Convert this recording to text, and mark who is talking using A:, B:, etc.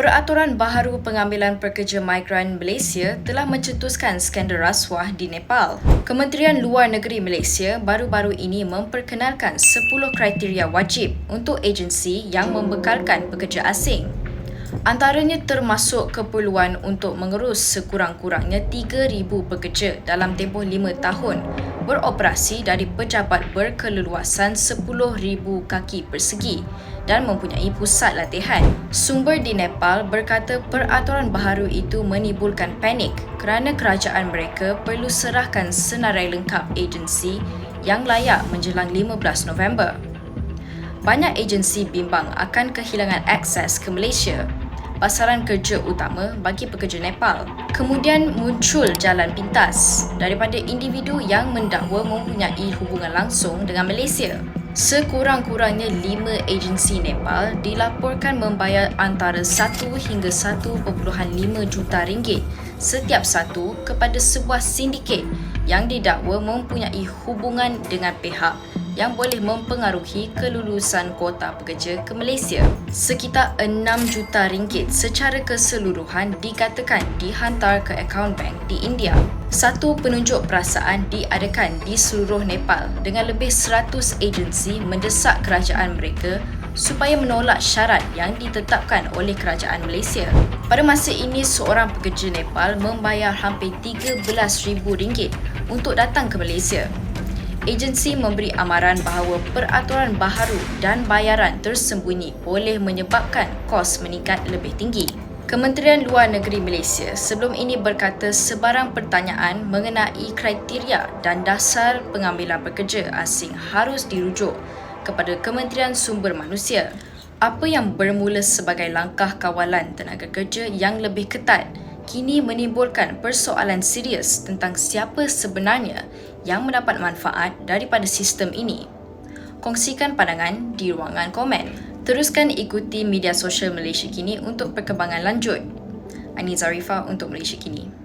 A: Peraturan baharu pengambilan pekerja migran Malaysia telah mencetuskan skandal rasuah di Nepal. Kementerian Luar Negeri Malaysia baru-baru ini memperkenalkan 10 kriteria wajib untuk agensi yang membekalkan pekerja asing. Antaranya termasuk keperluan untuk mengurus sekurang-kurangnya 3,000 pekerja dalam tempoh 5 tahun beroperasi dari pejabat berkeleluasan 10,000 kaki persegi dan mempunyai pusat latihan. Sumber di Nepal berkata peraturan baharu itu menimbulkan panik kerana kerajaan mereka perlu serahkan senarai lengkap agensi yang layak menjelang 15 November. Banyak agensi bimbang akan kehilangan akses ke Malaysia pasaran kerja utama bagi pekerja Nepal. Kemudian muncul jalan pintas daripada individu yang mendakwa mempunyai hubungan langsung dengan Malaysia. Sekurang-kurangnya lima agensi Nepal dilaporkan membayar antara 1 hingga 1.5 juta ringgit setiap satu kepada sebuah sindiket yang didakwa mempunyai hubungan dengan pihak yang boleh mempengaruhi kelulusan kuota pekerja ke Malaysia. Sekitar 6 juta ringgit secara keseluruhan dikatakan dihantar ke akaun bank di India. Satu penunjuk perasaan diadakan di seluruh Nepal dengan lebih 100 agensi mendesak kerajaan mereka supaya menolak syarat yang ditetapkan oleh kerajaan Malaysia. Pada masa ini, seorang pekerja Nepal membayar hampir RM13,000 untuk datang ke Malaysia. Agensi memberi amaran bahawa peraturan baharu dan bayaran tersembunyi boleh menyebabkan kos meningkat lebih tinggi. Kementerian Luar Negeri Malaysia sebelum ini berkata sebarang pertanyaan mengenai kriteria dan dasar pengambilan pekerja asing harus dirujuk kepada Kementerian Sumber Manusia. Apa yang bermula sebagai langkah kawalan tenaga kerja yang lebih ketat kini menimbulkan persoalan serius tentang siapa sebenarnya yang mendapat manfaat daripada sistem ini. Kongsikan pandangan di ruangan komen. Teruskan ikuti media sosial Malaysia Kini untuk perkembangan lanjut. Ani Zarifa untuk Malaysia Kini.